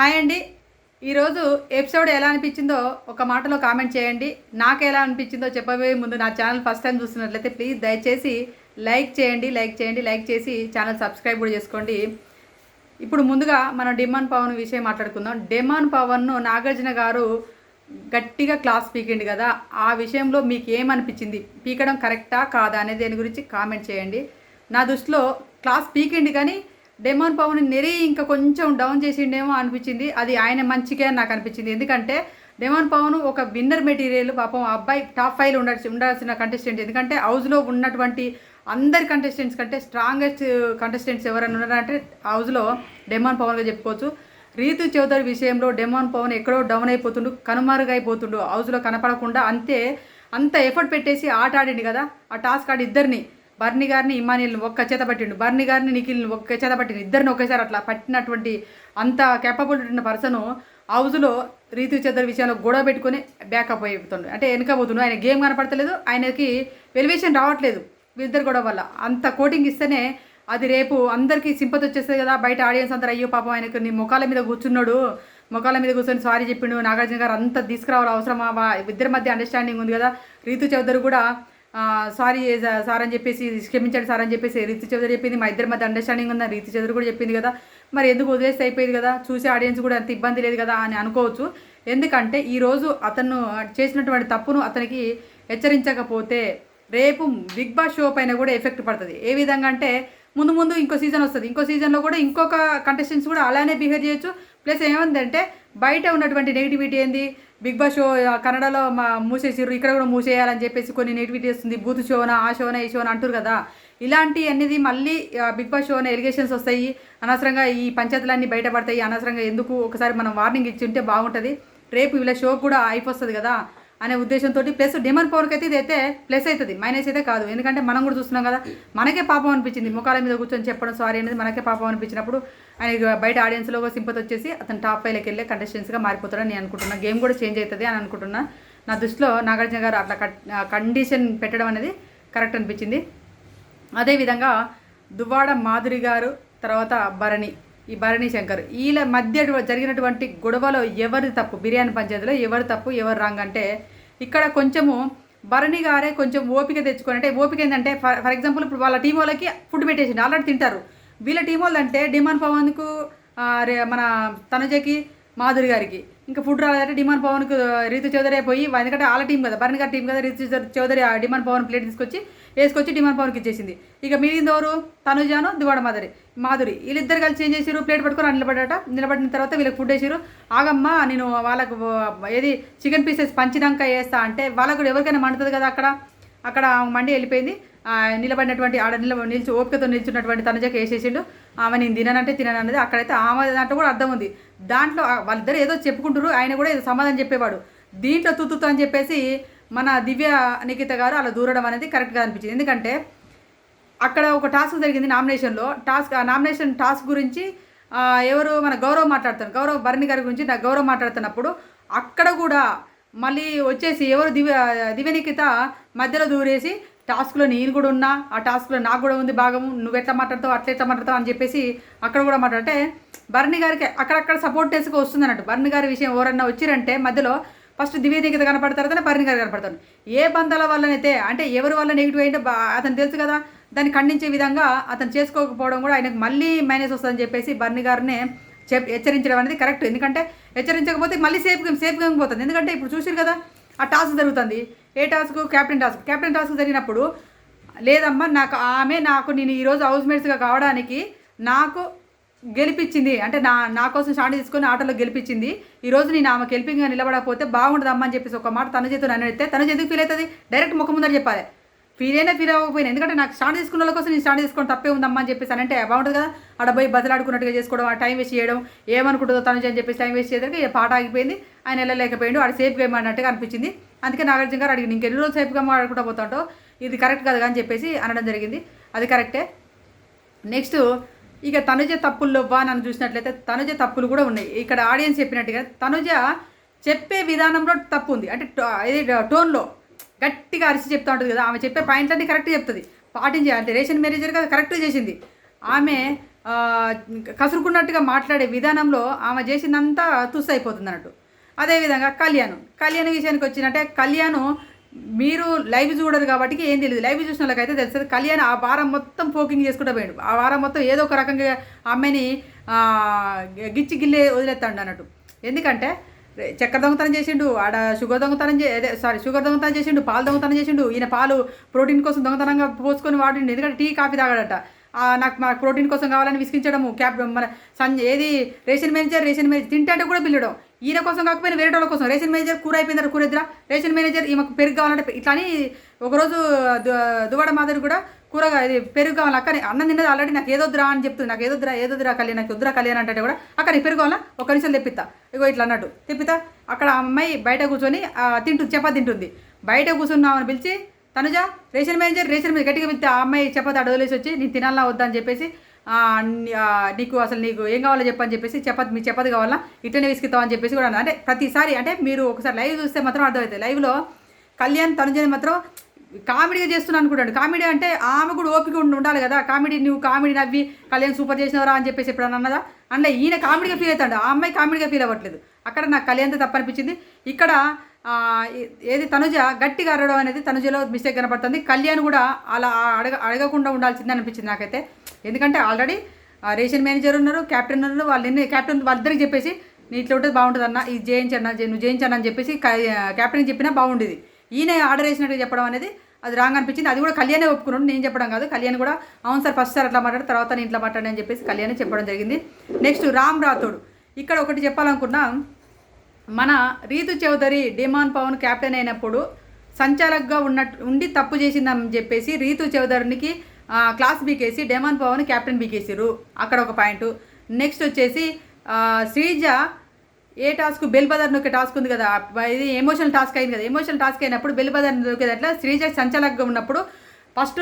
Hi అండి. ఈరోజు episode ఎలా అనిపించిందో ఒక మాటలో కామెంట్ చేయండి. నాకు ఎలా అనిపించిందో చెప్పబోయే ముందు నా ఛానల్ ఫస్ట్ టైం చూస్తున్నట్లయితే ప్లీజ్ దయచేసి లైక్ చేయండి లైక్ చేయండి లైక్ చేసి ఛానల్ సబ్స్క్రైబ్ కూడా చేసుకోండి. ఇప్పుడు ముందుగా మనం డిమాన్ పవన్ విషయం మాట్లాడుకుందాం. డిమాన్ పవన్ను నాగార్జున గారు గట్టిగా క్లాస్ పీకిండి కదా. ఆ విషయంలో మీకు ఏమనిపించింది? పీకడం కరెక్టా కాదా అనేది దాని గురించి కామెంట్ చేయండి. నా దృష్టిలో క్లాస్ పీకిండి కానీ డెమాన్ పవన్ నెరి ఇంకా కొంచెం డౌన్ చేసిండేమో అనిపించింది. అది ఆయన మంచిగా నాకు అనిపించింది. ఎందుకంటే డెమాన్ పవన్ ఒక విన్నర్ మెటీరియల్ పాపం అబ్బాయి టాప్ ఫైవ్ ఉండాల్సి ఉండాల్సిన కంటెస్టెంట్ ఎందుకంటే హౌస్లో ఉన్నటువంటి అందరి కంటెస్టెంట్స్ కంటే స్ట్రాంగెస్ట్ కంటెస్టెంట్స్ ఎవరైనా ఉన్నారంటే హౌస్లో డెమాన్ పవన్గా చెప్పుకోవచ్చు. రీతు చౌదరి విషయంలో డెమాన్ పవన్ ఎక్కడో డౌన్ అయిపోతుండు కనుమరుగైపోతుండు. హౌస్లో కనపడకుండా అంతే అంత ఎఫర్ట్ పెట్టేసి ఆట ఆడిండు కదా. ఆ టాస్క్ ఆడి ఇద్దరిని బర్ని గారిని ఇమానియల్ని ఒక్క చేత పట్టిండు. బర్ని గారిని నిఖిల్ని ఒక్క చేత పట్టిండు. ఇద్దరిని ఒకేసారి అట్లా పట్టినటువంటి అంత కేపబిలిటీ ఉన్న పర్సన్ హౌస్లో రీతు చౌదరి విషయంలో గొడవ పెట్టుకొని బ్యాకప్ అయిపోతుండు. అంటే వెనకపోతుండు ఆయన గేమ్ కనపడతలేదు. ఆయనకి వెలివేషన్ రావట్లేదు వీళ్ళిద్దరు గొడవ వల్ల. అంత కోటింగ్ ఇస్తేనే అది రేపు అందరికీ సింపతి వచ్చేస్తుంది కదా. బయట ఆడియన్స్ అందరూ అయ్యో పాపం ఆయనకు నీ ముఖాల మీద కూర్చున్నాడు. ముఖాల మీద కూర్చొని సారీ చెప్పిండు. నాగార్జున గారు అంత తీసుకురావాలి అవసరమా? ఇద్దరి మధ్య అండర్స్టాండింగ్ ఉంది కదా. రీతు చౌదరి కూడా సారీ సార్ అని చెప్పేసి క్షమించండి సార్ అని చెప్పేసి రీతి చౌదరి చెప్పింది. మా ఇద్దరి మధ్య అండర్స్టాండింగ్ ఉందని రీతి చౌదరి కూడా చెప్పింది కదా. మరి ఎందుకు వదిలేస్తే అయిపోయింది కదా? చూసే ఆడియన్స్ కూడా అంత ఇబ్బంది లేదు కదా అని అనుకోవచ్చు. ఎందుకంటే ఈరోజు అతను చేసినటువంటి తప్పును అతనికి హెచ్చరించకపోతే రేపు బిగ్ బాస్ షో పైన కూడా ఎఫెక్ట్ పడుతుంది. ఏ విధంగా అంటే ముందు ముందు ఇంకో సీజన్ వస్తుంది. ఇంకో సీజన్లో కూడా ఇంకొక కంటెస్టెంట్స్ కూడా అలానే బిహేవ్ చేయొచ్చు. ప్లస్ ఏమందంటే బయట ఉన్నటువంటి నెగిటివిటీ ఏంది? బిగ్ బాస్ షో కన్నడలో మా మూసేసిర్రు ఇక్కడ కూడా మూసేయాలని చెప్పేసి కొన్ని నెగిటివిటీ వస్తుంది బూత్ షోనా ఆ షోనా ఈ షోనా అంటారు కదా. ఇలాంటి అనేది మళ్ళీ బిగ్ బాస్ షోన ఎలిగేషన్స్ వస్తాయి. అనవసరంగా ఈ పంచాయతీలన్నీ బయటపడతాయి. అనవసరంగా ఎందుకు ఒకసారి మనం వార్నింగ్ ఇచ్చి ఉంటే బాగుంటుంది. రేపు వీళ్ళ షో కూడా అయిపోతుంది కదా అనే ఉద్దేశంతో ప్లస్ డిమాండ్ పవర్కి అయితే ఇదైతే ప్లస్ అవుతుంది మైనస్ అయితే కాదు. ఎందుకంటే మనం కూడా చూస్తున్నాం కదా మనకే పాపం అనిపించింది. ముఖాల మీద కూర్చొని చెప్పడం సారీ అనేది మనకే పాపం అనిపించినప్పుడు ఆయన బయట ఆడియన్స్లో సింపతి వచ్చేసి అతను టాప్ ఫైవ్లోకి వెళ్ళే కంటెస్టెంట్స్గా మారిపోతాడని నేను అనుకుంటున్నా. గేమ్ కూడా చేంజ్ అవుతుంది అని అనుకుంటున్నా. నా దృష్టిలో నాగార్జున గారు అట్లా కండిషన్ పెట్టడం అనేది కరెక్ట్ అనిపించింది. అదేవిధంగా దువ్వాడ మాధురి గారు తర్వాత భరణి ఈ భరణి శంకర్ వీళ్ళ మధ్య జరిగినటువంటి గొడవలో ఎవరి తప్పు? బిర్యానీ పంచాయతీలో ఎవరి తప్పు ఎవరు రాంగ్ అంటే ఇక్కడ కొంచెము భరణి గారే కొంచెం ఓపిక తెచ్చుకొని అంటే ఓపిక ఏంటంటే ఫర్ ఫర్ ఎగ్జాంపుల్ ఇప్పుడు వాళ్ళ టీం వాళ్ళకి ఫుడ్ పెట్టేసింది ఆల్రెడీ తింటారు. వీళ్ళ టీం వాళ్ళంటే డిమాండ్ పవన్కు మన తనుజకి మాధురి గారికి. ఇంకా ఫుడ్ రాలేదంటే డిమాండ్ పవన్కు రీతు చౌదరి పోయి ఎందుకంటే వాళ్ళ టీం కదా భరణ్ గారి టీం కదా రీతు చౌదరి- చౌదరి డిమాండ్ పవన్ ప్లేట్ తీసుకొచ్చి వేసుకొచ్చి డిమాండ్ పవన్కి ఇచ్చేసింది. ఇక మిగిలింది ఎవరు? తనుజాను దివాడ మాధురి. మాధురి. వీళ్ళిద్దరు కలిసి ఏం చేసారు ప్లేట్ పట్టుకొని నిలబడట నిలబడిన తర్వాత వీళ్ళకి ఫుడ్ వేసారు ఆగమ్మా నేను వాళ్ళకు ఏది చికెన్ పీసెస్ పంచినాక వేస్తా అంటే వాళ్ళకు కూడా ఎవరికైనా మండుతుంది కదా అక్కడ? అక్కడ మండి వెళ్ళిపోయింది. నిలబడినటువంటి ఆడ నిలబ నిలిచి ఓపికతో నిలిచినటువంటి తనుజకి వేసేసిండు ఆమె నేను తిననంటే తిననన్నది. అక్కడైతే ఆమె దాంట్లో కూడా అర్థం ఉంది. దాంట్లో వాళ్ళిద్దరు ఏదో చెప్పుకుంటారు ఆయన కూడా ఏదో సమాధానం చెప్పేవాడు. దీంట్లో తుత్తుతో అని చెప్పేసి మన దివ్య నిఖిత గారు అలా దూరడం అనేది కరెక్ట్గా అనిపించింది. ఎందుకంటే అక్కడ ఒక టాస్క్ జరిగింది నామినేషన్లో. టాస్క్ ఆ నామినేషన్ టాస్క్ గురించి ఎవరు మన గౌరవ్ మాట్లాడుతాను గౌరవ్ భరణి గారి గురించి నాకు గౌరవ్ మాట్లాడుతున్నప్పుడు అక్కడ కూడా మళ్ళీ వచ్చేసి ఎవరు దివ్య దివ్యనికిత మధ్యలో దూరేసి టాస్క్లో నేను కూడా ఉన్నా ఆ టాస్క్లో నాకు కూడా ఉంది భాగము నువ్వు ఎట్లా మాట్లాడతావు అట్లా ఎట్లా మాట్లాడతావు అని చెప్పేసి అక్కడ కూడా మాట్లాడితే భరణి గారికి అక్కడక్కడ సపోర్ట్ చేసుకు వస్తుంది అన్నట్టు. భరణి గారి విషయం ఎవరన్నా వచ్చిరంటే మధ్యలో ఫస్ట్ దివ్య కనపడతారు కదా భరణి గారు కనపడతారు. ఏ బంధాల వల్లనైతే అంటే ఎవరి వల్ల నెగిటివ్ అయింటే అతను తెలుసు కదా దాన్ని ఖండించే విధంగా అతను చేసుకోకపోవడం కూడా ఆయనకు మళ్ళీ మైనస్ వస్తుందని చెప్పేసి భరణి గారిని చెప్ హెచ్చరించడం అనేది కరెక్ట్ ఎందుకంటే హెచ్చరించకపోతే మళ్ళీ సేఫ్ సేఫ్ గేమ్ పోతుంది. ఎందుకంటే ఇప్పుడు చూసారు కదా ఆ టాస్క్ జరుగుతుంది. ఏ task captain task captain task జరిగినప్పుడు లేదమ్మా నాకు ఆమె నాకు నేను ఈరోజు హౌస్ మేట్స్గా కావడానికి నాకు గెలిపించింది. అంటే నా నా కోసం స్టాండ్ తీసుకొని ఆటోలో గెలిపించింది. ఈరోజు నేను ఆమె గెలిపింగ్గా నిలబడకపోతే బాగుంటుందమ్మా అని చెప్పేసి ఒక మాట తన చేతితో నన్ను అడిగితే తన చేతికి ఫీల్ అవుతుంది. డైరెక్ట్ ముఖం ముందర చెప్పాలి. ఫీల్ అయినా ఫీల్ అవ్వకపోయినా. ఎందుకంటే నాకు స్టాండ్ తీసుకున్న వాళ్ళ కోసం నేను స్టాండ్ తీసుకొని తప్పే ఉందమ్మా అని చెప్పేసి అంటే బాగుంటుంది కదా. ఆడ పోయి బదలాడుకున్నట్టుగా చేసుకోవడం ఆ టైం వేస్ట్ చేయడం ఏమనుకుంటుందో తను అని చెప్పేసి టైం వేస్ట్ చేయడానికి ఇక పాట ఆగిపోయింది. ఆయన వెళ్ళలేకపోయాడు ఆడ సేఫ్గా ఏమన్నట్టుగా అనిపించింది. అందుకే నాగార్జున గారు అడిగి ఇంకెన్ని రోజులు సేఫ్గా ఆడుకుంటా పోతాంటో? ఇది కరెక్ట్ కదా అని చెప్పేసి అనడం జరిగింది. అది కరెక్టే. నెక్స్ట్ ఇక తనుజ తప్పుల్లో బా నన్ను చూసినట్లయితే తనుజ తప్పులు కూడా ఉన్నాయి. ఇక్కడ ఆడియన్స్ చెప్పినట్టుగా తనుజ చెప్పే విధానంలో తప్పు ఉంది. అంటే ఇది టోన్లో. గట్టిగా అరిచి చెప్తా ఉంటుంది కదా ఆమె చెప్పే పాయింట్లన్నీ కరెక్ట్ చెప్తుంది. పాటించే అంటే రేషన్ మేనేజర్ కదా కరెక్ట్ చేసింది. ఆమె కసురుకున్నట్టుగా మాట్లాడే విధానంలో ఆమె చేసిందంతా తుస్సు అయిపోతుంది అన్నట్టు. అదేవిధంగా కళ్యాణ్ కళ్యాణ్ విషయానికి వచ్చినట్టే కళ్యాణ్ మీరు లైవ్ చూడరు కాబట్టి ఏం తెలియదు లైవ్ చూసిన వాళ్ళకైతే తెలుస్తుంది. కళ్యాణ్ ఆ వారం మొత్తం పోకింగ్ చేసుకుంటూ పోయాడు. ఆ వారం మొత్తం ఏదో ఒక రకంగా ఆమెని గిచ్చి గిల్లే వదిలేస్తాడు అన్నట్టు. ఎందుకంటే చక్కెర దొంగతనం చేసిండు ఆడ షుగర్ దొంగతనం చే అదే సారీ షుగర్ దొంగతనం చేసిండు పాలు దొంగతనం చేసిండు ఈయన పాలు ప్రోటీన్ కోసం దొంగతనంగా పోసుకొని వాడిండు ఎందుకంటే టీ కాఫీ తాగాడట. నాకు మా ప్రోటీన్ కోసం కావాలని విసిగించడము క్యాప్ మన సంజ ఏది రేషన్ మేనేజర్ రేషన్ మేనేజర్ తింటే కూడా పిల్లడం. ఈయన కోసం కాకపోయినా వేరే వాళ్ళ కోసం రేషన్ మేనేజర్ కూర అయిపోయిందా కూర ఇద్దరా రేషన్ మేనేజర్ ఈమెకు పెరుగు కావాలంటే ఇట్లా అని ఒకరోజు దు- మాదిరి కూడా కూరగా ఇది పెరుగు కావాలి అక్కని అన్నం తిన్నది ఆల్రెడీ నాకు ఏదొద్దురా అని చెప్తుంది నాకు ఏదొద్దురా ఏదొద్దురా కళ్యాణ్ నాకు వద్దురా కళ్యాణ్ అంటే కూడా. అక్కడ నీ పెరుగు కావాలా ఒక నిమిషం తెప్పిస్తా. ఇగో ఇట్లా అన్నట్టు. తెప్పితా అక్కడ అమ్మాయి బయట కూర్చొని తింటుంది చపాతి తింటుంది. బయట కూర్చున్నామని పిలిచి Tanuja ration manager ration manager గట్టిగా పిలిస్తే ఆ అమ్మాయి చపాతి అడవలేసి వదిలేసి వచ్చి నేను తినాలా వద్దా? అని చెప్పేసి నీకు అసలు నీకు ఏం కావాలో చెప్పని చెప్పేసి చపాతి మీ చపాతి కావాలా? ఇట్లనే విసుకుతావు? అని చెప్పేసి కూడా అంటే ప్రతిసారి అంటే మీరు ఒకసారి లైవ్ చూస్తే మాత్రం అర్థమవుతుంది. లైవ్లో కళ్యాణ్ తనుజని మాత్రం కామెడీగా చేస్తున్నాను అనుకుంటాడు. కామెడీ అంటే ఆమె కూడా ఓపిక ఉండి ఉండాలి కదా. కామెడీ నువ్వు కామెడీ నవ్వి కళ్యాణ్ సూపర్ చేసినవరా అని చెప్పేసి ఎప్పుడన్నా అన్నదా? అంటే ఈయన కామెడీగా ఫీల్ అవుతాడు. ఆ అమ్మాయి కామెడీగా ఫీల్ అవ్వట్లేదు. అక్కడ నాకు కళ్యాణ్తో తప్పనిపించింది. ఇక్కడ ఏది తనుజ గట్టిగా అరవడం అనేది తనుజలో మిస్టేక్ కనపడుతుంది. కళ్యాణ్ కూడా అలా అడగ అడగకుండా ఉండాల్సింది అనిపించింది నాకైతే. ఎందుకంటే ఆల్రెడీ రేషన్ మేనేజర్ ఉన్నారు క్యాప్టెన్ ఉన్నారు. వాళ్ళని క్యాప్టెన్ వాళ్ళిద్దరికి చెప్పేసి నీ ఇట్లా ఉంటే బాగుంటుంది అన్న ఇది చేయించన్నా నువ్వు చేయించను అని చెప్పేసి క్యాప్టెన్ చెప్పినా బాగుండేది. ఈయన ఆర్డర్ వేసినట్టుగా చెప్పడం అనేది అది రాంగ్ అనిపించింది. అది కూడా కళ్యాణే ఒప్పుకున్నాడు. నేను చెప్పడం కాదు. కళ్యాణ్ కూడా అవును సార్ ఫస్ట్ సార్ అట్లా మాట్లాడు తర్వాత నేను ఇట్లా మాట్లాడి అని చెప్పేసి కళ్యాణే చెప్పడం జరిగింది. నెక్స్ట్ రామ్ రాథోడ్. ఇక్కడ ఒకటి చెప్పాలనుకున్నా మన రీతు చౌదరి డిమాన్ పవన్ కెప్టెన్ అయినప్పుడు సంచాలకుగా ఉన్నట్టు ఉండి తప్పు చేసిందని చెప్పేసి రీతు చౌదరికి క్లాస్ బీకేసి డెమాన్ పవన్ కెప్టెన్ బీకేసారు అక్కడ ఒక పాయింట్. నెక్స్ట్ వచ్చేసి శ్రీజ ఏ టాస్క్? బెల్ బదర్ నొక్కే టాస్క్ ఉంది కదా. ఇది ఎమోషనల్ టాస్క్ అయింది కదా. ఎమోషనల్ టాస్క్ అయినప్పుడు బెల్ బదర్ నొక్కేది అట్లా శ్రీజ సంచాలకుగా ఉన్నప్పుడు ఫస్ట్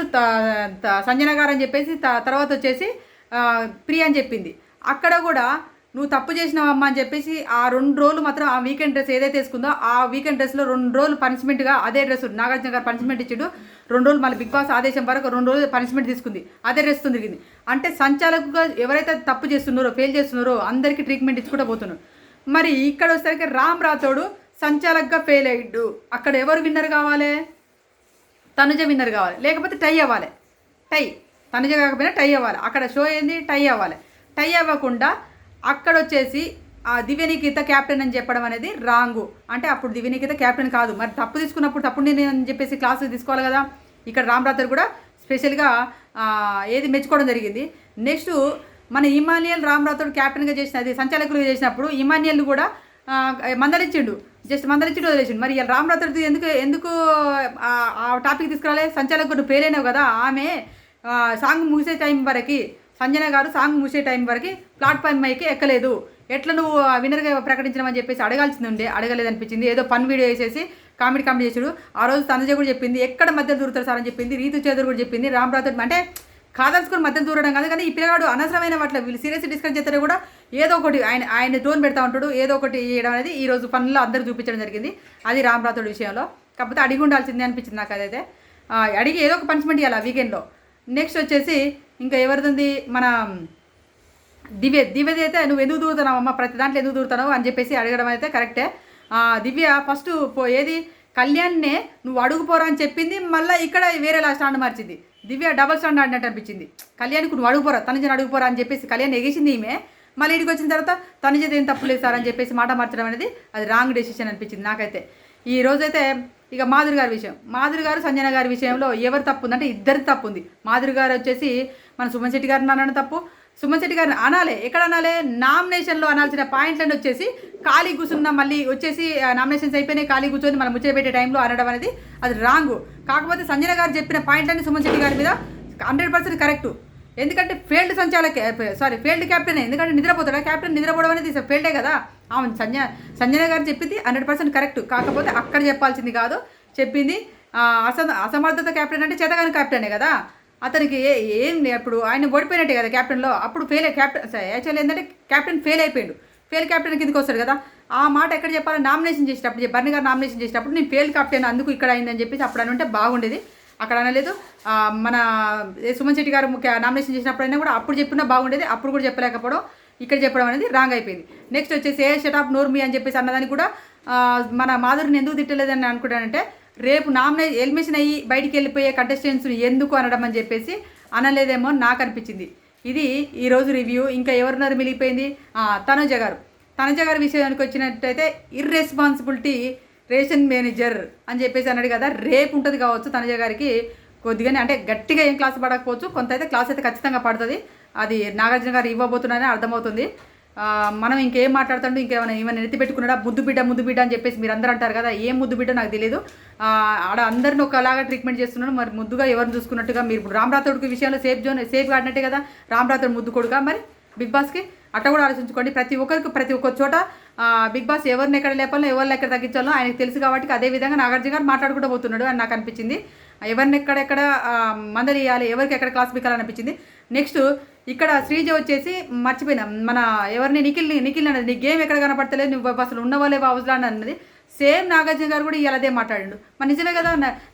సంజన గారు అని చెప్పేసి త- తర్వాత వచ్చేసి ప్రియ అని చెప్పింది. అక్కడ కూడా నువ్వు తప్పు చేసినావమ్మా అని చెప్పేసి ఆ రెండు రోజులు మాత్రం ఆ వీకెండ్ డ్రెస్ ఏదైతే వేసుకుందో ఆ వీకెండ్ డ్రెస్లో రెండు రోజులు పనిష్మెంట్గా అదే డ్రెస్ నాగార్జున గారు పనిష్మెంట్ ఇచ్చాడు. రెండు రోజులు మళ్ళీ బిగ్ బాస్ ఆదేశం వరకు రెండు రోజులు పనిష్మెంట్ తీసుకుంది. అదే డ్రెస్ తిరిగింది. అంటే సంచాలకుగా ఎవరైతే తప్పు చేస్తున్నారో ఫెయిల్ చేస్తున్నారో అందరికీ ట్రీట్మెంట్ ఇచ్చుకుంటూ పోతున్నారు మరి ఇక్కడ వచ్చేసరికి రామ్ రాథోడు సంచాలకుగా ఫెయిల్ అయ్యిండు అక్కడ ఎవరు విన్నర్ కావాలి? తనుజ విన్నర్ కావాలి. లేకపోతే టై అవ్వాలి. టై తనుజ కాకపోయినా టై అవ్వాలి. అక్కడ షో ఏంది? టై అవ్వాలి. టై అవ్వకుండా అక్కడ వచ్చేసి ఆ దివ్యనికిత క్యాప్టెన్ అని చెప్పడం అనేది రాంగు అంటే అప్పుడు దివ్యనికిత క్యాప్టెన్ కాదు. మరి తప్పు తీసుకున్నప్పుడు తప్పు నేను అని చెప్పేసి క్లాసు తీసుకోవాలి కదా. ఇక్కడ రామ్ రాథర్ కూడా స్పెషల్గా ఏది మెచ్చుకోవడం జరిగింది. నెక్స్ట్ మన ఇమానియల్ రామ్రాథోడ్ క్యాప్టెన్గా చేసిన అది సంచాలకులుగా చేసినప్పుడు ఇమానియల్ కూడా మందలించిండు. జస్ట్ మందలించిండు వదిలేసిండు. మరి ఇలా రామ్ ఎందుకు ఎందుకు ఆ టాపిక్ తీసుకురాలే? సంచాలకుడు ఫెయిల్ కదా. ఆమె సాంగ్ ముగిసే టైం వరకు సంజన గారు సాంగ్ ముగిసే టైం వరకు ప్లాట్ఫామ్ మైకి ఎక్కలేదు. ఎట్లా నువ్వు విన్నర్గా ప్రకటించడం చెప్పేసి అడగాల్సింది ఉండే అడగలేదనిపించింది. ఏదో పని వీడియో వేసేసి కామెడీ కామెడీ చేసాడు. ఆ రోజు తనజ కూడా చెప్పింది ఎక్కడ మధ్య దూరుతారు సార్ అని చెప్పింది రీతు చేదర్ కూడా చెప్పింది రామ్ రాథోడ్ అంటే కాదలుచుకొని మధ్య దూరడం కాదు కానీ ఈ పిల్లగాడు అనవసరమైన వాటిలో వీళ్ళు సీరియస్ డిస్కస్ చేస్తే కూడా ఏదో ఒకటి ఆయన ఆయన టోన్ పెడతా ఉంటాడు ఏదో ఒకటి చేయడం అనేది ఈ రోజు పనుల్లో అందరూ చూపించడం జరిగింది. అది రామ్ విషయంలో. కాకపోతే అడిగి ఉండాల్సిందే అనిపించింది నాకు అదైతే. అడిగి ఏదో ఒక పనిష్మెంట్ ఇవ్వాలి వీకెండ్లో నెక్స్ట్ వచ్చేసి ఇంకా ఎవరిది మన దివ్య దివ్యది అయితే నువ్వు ఎందుకు దూరుతున్నావు అమ్మ? ప్రతి దాంట్లో ఎందుకు దూరుతున్నావు అని చెప్పేసి అడగడం అయితే కరెక్టే దివ్య ఫస్ట్ పో ఏది? కళ్యాణ్నే నువ్వు అడుగుపోరా అని చెప్పింది మళ్ళీ ఇక్కడ వేరేలా స్టాండ్ మార్చింది. దివ్య డబల్ స్టాండ్ ఆడినట్టు అనిపించింది కళ్యాణ్కి నువ్వు అడుగుపోరా తనుజని అడుగుపోరా అని చెప్పేసి కళ్యాణ్ ఎగేసింది ఈమె. మళ్ళీ ఇంటికి వచ్చిన తర్వాత తనుజ ఏం తప్పు లేదు సార్ అని చెప్పేసి మాట మార్చడం అనేది అది రాంగ్ డెసిషన్ అనిపించింది నాకైతే. ఈ రోజైతే ఇక మాధురి గారి విషయం. మాధురి గారు సంజన గారి విషయంలో ఎవరు తప్పు ఉందంటే ఇద్దరి తప్పు ఉంది. మాధురి గారు వచ్చేసి మన సుమన్ శెట్టి గారు నాన్న తప్పు సుమన్ శెట్టి గారిని అనాలి. ఎక్కడ అనాలే? నామినేషన్లో అనాల్సిన పాయింట్లను వచ్చేసి ఖాళీ కూర్చున్న మళ్ళీ వచ్చేసి నామినేషన్స్ అయిపోయినాయి ఖాళీ కూర్చొని మనం ముచ్చటపెట్టే టైంలో అనడం అనేది అది రాంగ్. కాకపోతే సంజన గారు చెప్పిన పాయింట్లన్నీ సుమన్ శెట్టి గారి మీద హండ్రెడ్ పర్సెంట్ కరెక్ట్. ఎందుకంటే ఫీల్డ్ సంచాలక సారీ ఫీల్డ్ క్యాప్టెన్. ఎందుకంటే నిద్రపోతాడా? క్యాప్టెన్ నిద్రపోవడం అనేది ఫీల్డే కదా. అవును సంజ సంజన గారు చెప్పింది హండ్రెడ్ పర్సెంట్ కరెక్ట్. కాకపోతే అక్కడ చెప్పాల్సింది కాదు. చెప్పింది అస అసమర్థత క్యాప్టెన్ అంటే చేతగాని క్యాప్టెనే కదా. అతనికి ఏ ఏం అప్పుడు? ఆయన ఓడిపోయినట్టే కదా కెప్టెన్లో అప్పుడు ఫెయిల్ క్యాప్టెన్ యాక్చువల్లీ ఏంటంటే క్యాప్టెన్ ఫెయిల్ అయిపోయాడు. ఫెయిల్ క్యాప్టెన్ కిందకి వస్తాడు కదా. ఆ మాట ఎక్కడ చెప్పాలి? నామినేషన్ చేసేటప్పుడు బర్ని గారు నామినేషన్ చేసేటప్పుడు నేను ఫెయిల్ క్యాప్టెన్ అందుకు ఇక్కడ అయిందని చెప్పేసి అప్పుడు అని ఉంటే బాగుండేది. అక్కడ అనలేదు. మన సుమన్ శెట్టి గారు ముఖ్య నామినేషన్ చేసినప్పుడైనా కూడా అప్పుడు చెప్పినా బాగుండేది. అప్పుడు కూడా చెప్పలేకపోవడం ఇక్కడ చెప్పడం అనేది రాంగ్ అయిపోయింది. నెక్స్ట్ వచ్చేసి ఏ షటాప్ నోర్మి అని చెప్పేసి అన్నదానికి కూడా మన మాధురిని ఎందుకు తిట్టలేదని అనుకుంటానంటే రేపు నామినే ఎలిమినేషన్ అయ్యి బయటికి వెళ్ళిపోయే కంటెస్టెంట్స్ని ఎందుకు అనడం అని చెప్పేసి అనలేదేమో నాకు అనిపించింది. ఇది ఈరోజు రివ్యూ ఇంకా ఎవరున్నారు మిగిలిపోయింది? తనుజ గారు. తనుజ గారి విషయానికి వచ్చినట్టయితే ఇర్రెస్పాన్సిబిలిటీ రేషన్ మేనేజర్ అని చెప్పేసి అన్నాడు కదా రేపు ఉంటుంది కావచ్చు తనుజ గారికి. కొద్దిగానే అంటే గట్టిగా ఏం క్లాస్ పడకపోవచ్చు కొంత అయితే క్లాస్ అయితే ఖచ్చితంగా పడుతుంది. అది నాగార్జున గారు ఇవ్వబోతున్నారని అర్థమవుతుంది. మనం ఇంకేం మాట్లాడుతుంటే ఇంకేమైనా ఏమైనా ఎత్తి పెట్టుకున్నాడా ముద్దు బిడ్డ ముద్దు బిడ్డ అని చెప్పేసి మీరు అందరూ అంటారు కదా ఏం ముద్దు బిడ్డ నాకు తెలియదు ఆడ అందరిని ఒకలాగా ట్రీట్మెంట్ చేస్తున్నాడు. మరి ముద్దుగా ఎవరిని చూసుకున్నట్టుగా మీరు ఇప్పుడు రామరాథోడికి విషయంలో సేఫ్ జోన్ సేఫ్ ఆడినట్టే కదా రామరాథోడ్ ముద్దు కొడుగా మరి? బిగ్ బాస్కి అట్ట కూడా ఆలోచించుకోండి. ప్రతి ఒక్కరికి ప్రతి ఒక్క చోట బిగ్ బాస్ ఎవరిని ఎక్కడ లేపాలో ఎవరిని ఎక్కడ తగ్గించాలో ఆయనకు తెలుసు కాబట్టి అదే విధంగా నాగార్జున గారు మాట్లాడుకుంటూ పోతున్నాడు అని నాకు అనిపించింది. ఎవరిని ఎక్కడెక్కడ మందలు ఇవ్వాలి ఎవరికి ఎక్కడ క్లాస్ పీకాలని అనిపించింది. నెక్స్ట్ ఇక్కడ శ్రీజ వచ్చేసి మర్చిపోయినా. మన ఎవరిని నిఖిల్ నిఖిల్ అన్నది నీ గేమ్ ఎక్కడ కనపడతలేదు నువ్వు అసలు ఉన్నవాళ్ళే అని అన్నది. సేమ్ నాగార్జున గారు కూడా ఇలాదే మాట్లాడిండు. మరి నిజమే కదా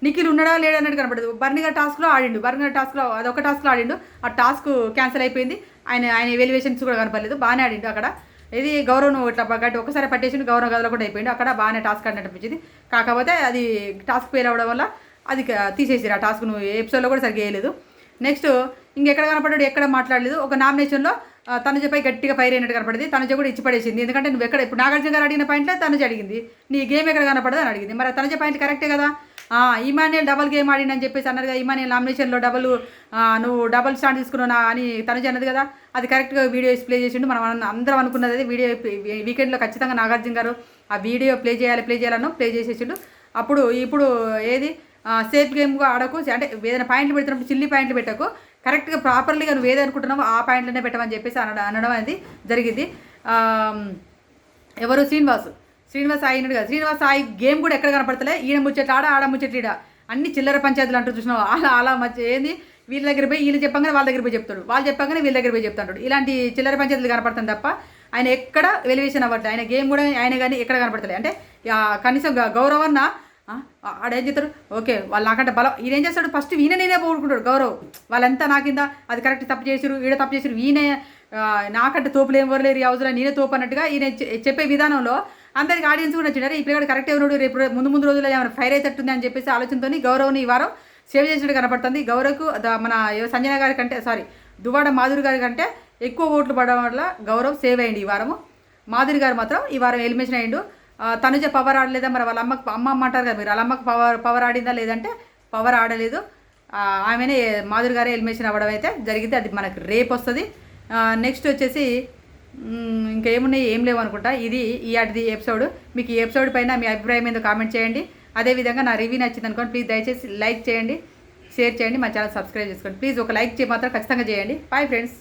నిఖిల్ ఉన్నాడా లేడా అన్నట్టు కనపడదు. బర్నిగర్ టాస్క్లో ఆడిండు బర్నిగర్ టాస్క్లో అదొక టాస్క్లో ఆడిండు. ఆ టాస్క్ క్యాన్సిల్ అయిపోయింది. ఆయన ఆయన వెలివేషన్స్ కూడా కనపడలేదు. బాగానే ఆడిండు అక్కడ. ఇది గౌరవం ఇట్లా గట్టి ఒకసారి పట్టేసిండు గౌరవ గదిలో కూడా అయిపోయింది అక్కడ బాగానే టాస్క్ అన్నట్టు అనిపించింది. కాకపోతే అది టాస్క్ ఫెయిల్ అవ్వడం వల్ల అది తీసేసారు ఆ టాస్క్ నువ్వు ఎపిసోడ్లో కూడా సరిగ్గా వేయలేదు. నెక్స్ట్ ఇంకెక్కడ కనపడ్డాడు ఎక్కడ మాట్లాడలేదు. ఒక నామినేషన్లో ఆ, తనుజపై గట్టిగా ఫైర్ అయినట్టు కనపడింది. తనుజ కూడా ఇచ్చి పడేసింది. ఎందుకంటే నువ్వు ఎక్కడ ఇప్పుడు నాగార్జున గారు అడిగిన పాయింట్లో తనుజ అడిగింది. నీ గేమ్ ఎక్కడ కనపడదు అని అడిగింది. మరి ఆ తనుజ పాయింట్ కరెక్టే కదా? ఆ, ఇమానియల్ డబల్ గేమ్ ఆడింది అని చెప్పేసి అన్నారు కదా ఇమానియల్ నామినేషన్లో డబల్ నువ్వు డబల్ స్టాండ్ తీసుకున్నావు అని తనుజ అన్నది కదా? అది కరెక్ట్గా వీడియో ప్లే చేసిండు. మనం అందరం అనుకున్నది అది. వీడియో వీకెండ్లో ఖచ్చితంగా నాగార్జున గారు ఆ వీడియో ప్లే చేయాలి ప్లే చేయాలను ప్లే చేసేసిండు. అప్పుడు ఇప్పుడు ఏది? సేఫ్ గేమ్గా ఆడకు అంటే ఏదైనా పాయింట్లు పెడుతున్నప్పుడు చిల్లి పాయింట్లు పెట్టకు. కరెక్ట్గా ప్రాపర్లీగా నువ్వు ఏదనుకుంటున్నావో ఆ పాయింట్లోనే పెట్టమని చెప్పేసి అనడం అనడం అనేది జరిగింది. ఎవరు? శ్రీనివాస్. శ్రీనివాస్ సాయి ఉన్నాడు కదా. శ్రీనివాస్ సాయి గేమ్ కూడా ఎక్కడ కనపడతలే? ఈయన ముచ్చట్లు ఆడ ఆడ ముచ్చట ఈడ అన్ని చిల్లర పంచాయతీలు అంటూ చూసినావు? అలా అలా మధ్య ఏంది? వీళ్ళ దగ్గర పోయి వీళ్ళు చెప్పగానే వాళ్ళ దగ్గర పోయి చెప్తాడు. వాళ్ళు చెప్పగానే వీళ్ళ దగ్గర పోయి చెప్తాడు. ఇలాంటి చిల్లర పంచాయతీలు కనపడతాను తప్ప ఆయన ఎక్కడ వెలివేషన్ అవ్వట్లేదు ఆయన గేమ్ కూడా ఆయన కానీ ఎక్కడ కనపడతలే. అంటే కనీసం గౌరవన్న ఆడేం చేస్తాడు ఓకే వాళ్ళు నాకంటే బలం. ఈయనేం చేస్తాడు? ఫస్ట్ ఈయన నేనే పోగొట్టుకుంటాడు. గౌరవ్ వాళ్ళంతా నాకింద? అది కరెక్ట్ తప్పు చేసిరు ఈడ తప్పు చేసిరు. ఈయనే నాకంటే తోపులు ఏం వరలేరు ఈ అవసరం నేనే తోపు అన్నట్టుగా ఈయన చెప్పే విధానంలో అందరికి ఆడియన్స్ కూడా నచ్చిండారు ఈ పిల్లగాడు కరెక్ట్ ఎవరు రేపు ముందు ముందు రోజుల్లో ఏమైనా ఫైర్ అవుతుంది అని చెప్పేసి ఆలోచనతో గౌరవ్ని ఈ వారం సేవ్ చేసినట్టు కనపడుతుంది. గౌరవ్కు మన ఎవ- సంజన గారి కంటే సారీ దువాడ మాధురి గారి కంటే ఎక్కువ ఓట్లు పడడం వల్ల గౌరవ్ సేవ్ అయ్యింది ఈ వారము. మాధురి గారు మాత్రం ఈ వారం ఎలిమినేషన్ అయ్యిండు. తనుజ పవర్ ఆడలేదా? మరి వాళ్ళ అమ్మకి అమ్మ అమ్మ అంటారు కదా మీరు. వాళ్ళ అమ్మకి పవర్ పవర్ ఆడిందా లేదంటే పవర్ ఆడలేదు. ఆమెనే మాధురి గారే ఎలిమినేషన్ అవ్వడం అయితే జరిగింది. అది మనకు రేపు వస్తుంది. నెక్స్ట్ వచ్చేసి ఇంకేమున్నాయి? ఏం లేవు అనుకుంటా. ఇది ఈ అడిది ఎపిసోడ్ మీకు ఈ ఎపిసోడ్ పైన మీ అభిప్రాయం ఏందో కామెంట్ చేయండి. అదేవిధంగా నా రివ్యూ నచ్చింది అనుకోండి ప్లీజ్ దయచేసి లైక్ చేయండి షేర్ చేయండి మా ఛానల్ సబ్స్క్రైబ్ చేసుకోండి. ప్లీజ్ ఒక లైక్ చే మాత్రం ఖచ్చితంగా చేయండి. Bye friends